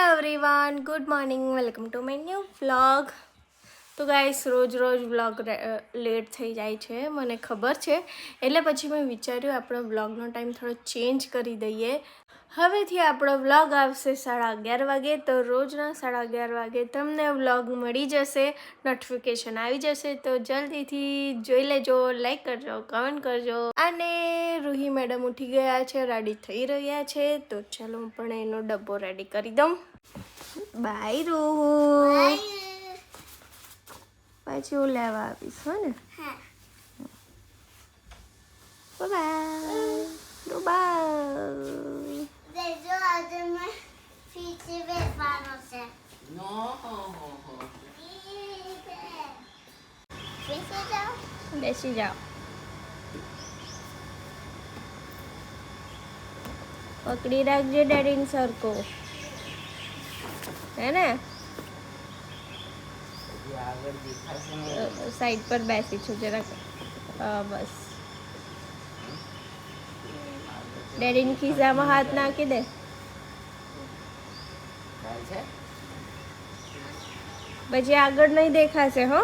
Hello everyone good morning welcome to my new vlog તો guys રોજ રોજ vlog late થઈ જાય છે. મને ખબર છે. એટલે પછી મેં વિચાર્યું આપણો વ્લોગનો ટાઈમ થોડો ચેન્જ કરી દઈએ. હવેથી આપણો વ્લોગ આવશે સાડા અગિયાર વાગે તો રોજના સાડા અગિયાર વાગે તમને વ્લોગ મળી જશે નોટિફિકેશન આવી જશે તો જલ્દીથી જોઈ લેજો લાઈક કરજો કમેન્ટ કરજો. અને રૂહી મેડમ ઉઠી ગયા છે રેડી થઈ રહ્યા છે તો ચાલો હું પણ એનો ડબ્બો રેડી કરી દઉં. બાય રૂહ. પછી હું લેવા આવીશ હો ને? બાય બાય દેજો આજે મેં ફીથી બેસવાનો છે No. ફીથી જાઓ બેસી જાઓ પકડી રાખજે ડેડીને સરકો હે ને હજી આગળ દેખાશે ને સાઈડ પર બેસી છું જરાક હા બસ ડેડીની ખિસ્સામાં હાથ નાખી દે. પછી આગળ નહીં દેખાશે હો?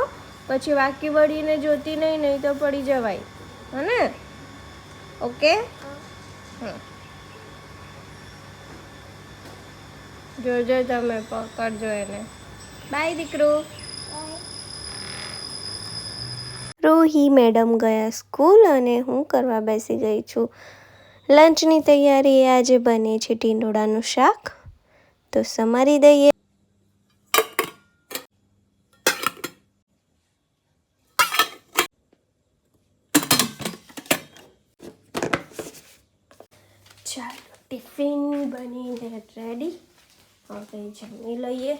પછી વાકી વળીને જોતી નહીં નહીં તો પડી જવાય. હને? ઓકે? જોજો તમે પકડજો એને. બાય દીકરો. રોહી મેડમ ગયા સ્કૂલ અને હું કરવા બેસી ગઈ છું. લંચની તૈયારી આજે બને છે ટીંડોળાનું શાક. તો સમારી દઈએ. ચાલો, ટિફિન બનીને રેડી હવે જમી લઈએ.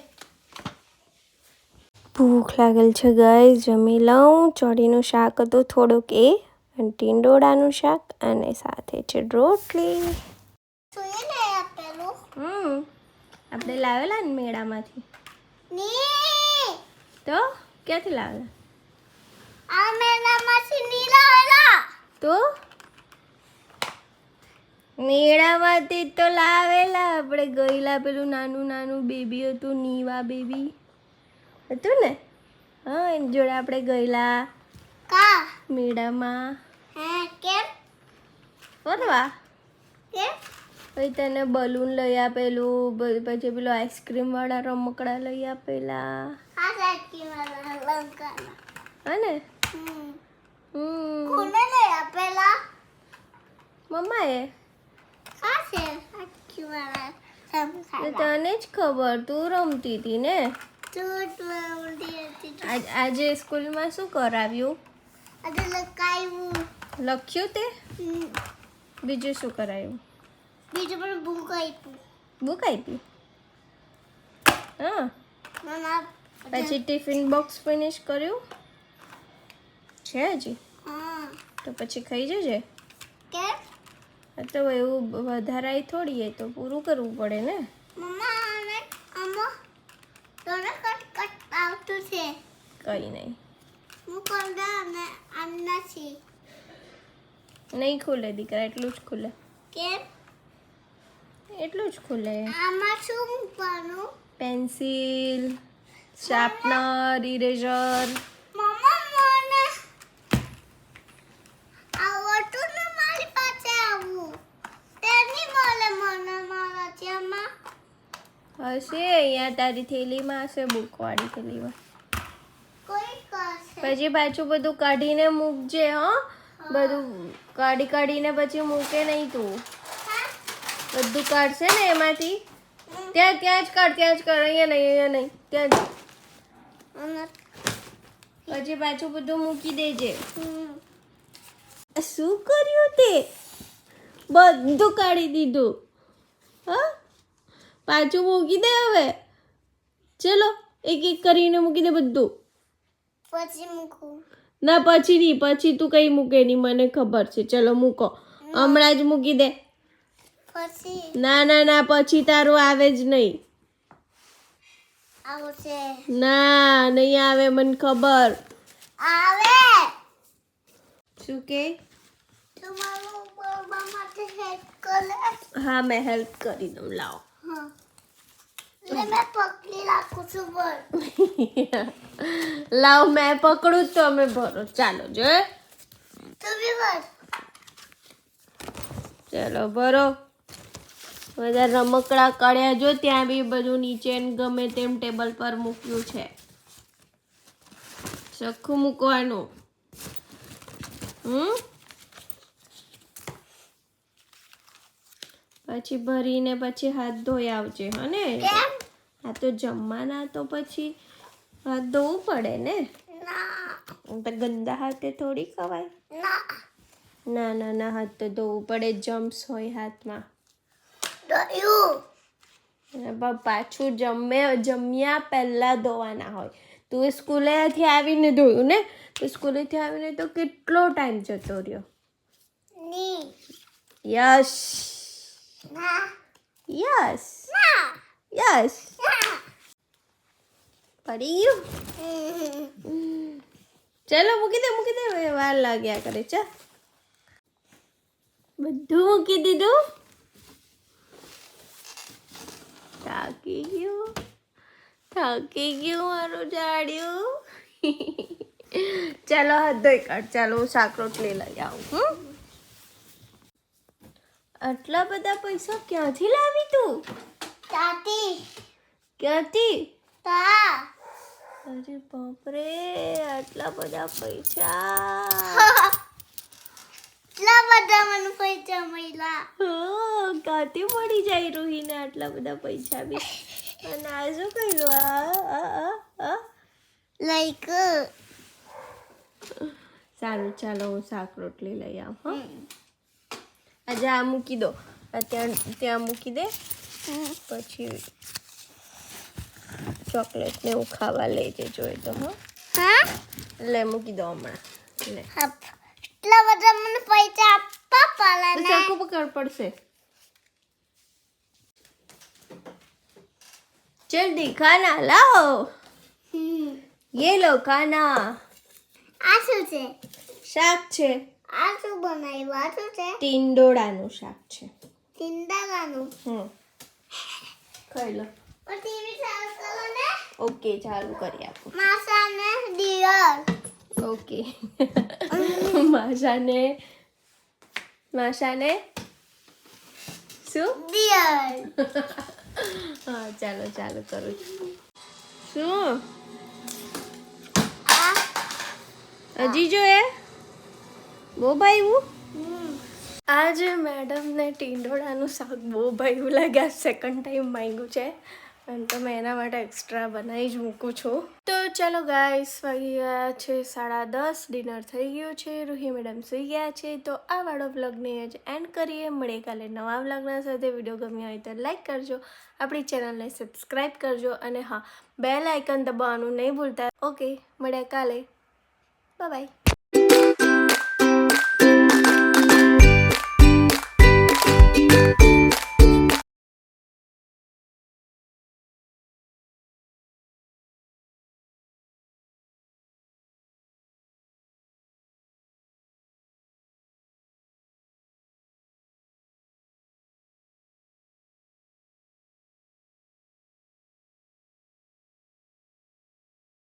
ભૂખ લાગેલ છે ગાય જમી લઉં. ચોળીનું શાક હતું થોડુંક એ. ટીંડોળાનું શાક અને સાથે છે રોટલી. હમ આપણે લાવેલા ને મેળામાંથી? તો ક્યાંથી લાવેલા? તો? મેળામાંથી તો લાવેલા. આપણે ગયેલા પેલું નાનું નાનું બેબી હતું નીવા બેબી હતું ને? હા એની જોડે આપણે ગયેલા મેળામાં. હે કેમ? ફરવા કેમ? પછી તને બલૂન લઈ આપેલું પછી પેલું આઈસ્ક્રીમ વાળા રમકડા લઈ આપેલા. આ સાચી મારા લંકાના હા ને હમ. હમ. કોને લે આપેલા? મમ્માએ? તને જ ખબર તું રમતી હતી ને? આજ સ્કૂલમાં શું કરાવ્યું? આજે લખ્યું તે? બીજું શું કરાયું? બીજું પણ બુક આપી બુક આપી? હા. પછી ટિફિન બોક્સ ફિનિશ કર્યું? છે હજી? હા. તો પછી ખાઈ જજે? તો એવું વધારાય થોડી તો પૂરું કરવું પડે ને? મમ્મા અને અમ્મા તને કટ કટ આવતું છે. કંઈ નહીં. હું અને આમ નથી. નહીં ખુલે દીકરા એટલું જ ખુલે. કેમ? એટલું જ ખુલે. આમાં શું મૂકવાનું? Pencil sharpener eraser. મમ્મા મને આવડતું ને મારી પાસે આવું. તેની બોલે મને મારા ત્યાંમાં હશે અહીંયા તારી થેલીમાં હશે બુકવાળી થેલીમાં. કોઈ પછી પાછું બધું કાઢીને મૂકજે હો. બધું કાઢી કાઢીને પછી મૂકે નહીં તું. બધું કાઢશે ને એમાંથી? ત્યાં ત્યાં જ કાઢ, ત્યાં જ કાઢ, અહીંયા નહીં અહીંયા નહીં, ત્યાં જ. પછી પાછું બધું મૂકી દેજે. શું કર્યું તે? બધું કાઢી દીધું. હા? પાછું મૂકી દે હવે. ચલો એક એક કરીને મૂકી દે બધું. પછી મૂકું. ના પછી નહીં પછી તું કઈ મૂકે નહીં મને ખબર છે. ચલો મૂકો. હમણાં જ મૂકી દે. પછી? ના ના ના પછી તારું આવે જ નહીં. ના નહીં આવે મને ખબર. આવે? શું કે? હા મેં હેલ્પ કરી દઉં લાવો. હા ને મેં પકડી રાખું છું બોલ લાવ મેં પકડું તો અમે ભરો. ચાલો જો ચલો ચાલો ભરો. બધા રમકડા કળ્યા જો ત્યાં બી બધું નીચે ગમે તેમ ટેબલ પર મૂક્યું છે. સખું મૂકવાનું. હમ? પછી ભરીને પછી હાથ ધોઈ આવજે હને કેમ? આ તો જમવાના તો પછી હાથ ધોવું પડે ને? ના. તો ગંદા હાથે થોડી ખવાય. ના. ના ના ના હાથ તો ધોવું પડે જમ્સ હોય હાથમાં. ડોયું અને પ- પાછું જમે જમ્યા પહેલાં ધોવાના હોય. તું સ્કૂલેથી આવીને ધોયું ને? તો સ્કૂલેથી આવીને તો કેટલો ટાઈમ જતો રહ્યો? ની. યસ ના યસ યસ પડી ગયું ચાલો, મૂકી દે મૂકી દે. વાર લાગ્યા કરે. ચા. બધું મૂકી દીધું? થાકી ગયું. થાકી ગયું મારું જાડ્યું. ચાલો, હાથ ધોઈ કાઢ. ચાલો, હું શાક રોટલી લઈ આવું, હમ? આટલા બધા પૈસા ક્યાંથી લાવી તું? તાતી. ક્યાંથી? તા. અરે બાપરે આટલા બધા પૈસા. એટલા બધા મને પૈસા મળ્યા. હા, ક્યાંથી મળી જાય રોહીને આટલા બધા પૈસા બી? અને આ શું આ? લાઈક સારું ચાલો હું શાક રોટલી લઈ આવું હા. આજે આ મૂકી દો આ ત્યાં ત્યાં મૂકી દે પછી ચોકલેટ ને એવું ખાવા લઈ જજો એ તો હા હા લે મૂકી દો હમણાં લે હપ. એટલા બધા મને પૈસા આપવા પડે તો ને ચાકુ પકડ પડશે જલ્દી ખાના લાઓ હમ. ये लो खाना આ શું છે શાક છે આ શું બનાવ્યું આ શું છે. ટીંડોળાનું શાક છે. ટીંડાળાનું હમ. ખાઈ લો. ટીવી ચાલુ કરો ને. ઓકે ચાલુ કરી આપું. માસા ને ડિયર ઓકે. માસાને માસાને શું? ડિયર હા ચાલો ચાલુ કરું છું. શું? હજી જો એ બહુ હમ. આજે મેડમને ટીંડોળાનું શાક બહુ ભાઈવું લાગ્યા સેકન્ડ ટાઈમ માંગ્યું છે. અને તો મેં એના માટે એક્સ્ટ્રા બનાવી જ મૂકું છું. તો ચાલો ગાઈસ વાગી ગયા છે સાડા દસ ડિનર થઈ ગયું છે. રૂહી મેડમ સુઈ ગયા છે. તો આ વાળો વ્લોગને જ એન્ડ કરીએ. મળીએ કાલે નવા વ્લોગના સાથે. વીડિયો ગમ્યો હોય તો લાઈક કરજો. આપણી ચેનલને સબસ્ક્રાઈબ કરજો. અને હા બેલ આઇકન દબાવવાનું નહીં ભૂલતા. ઓકે મળ્યા કાલે. બાય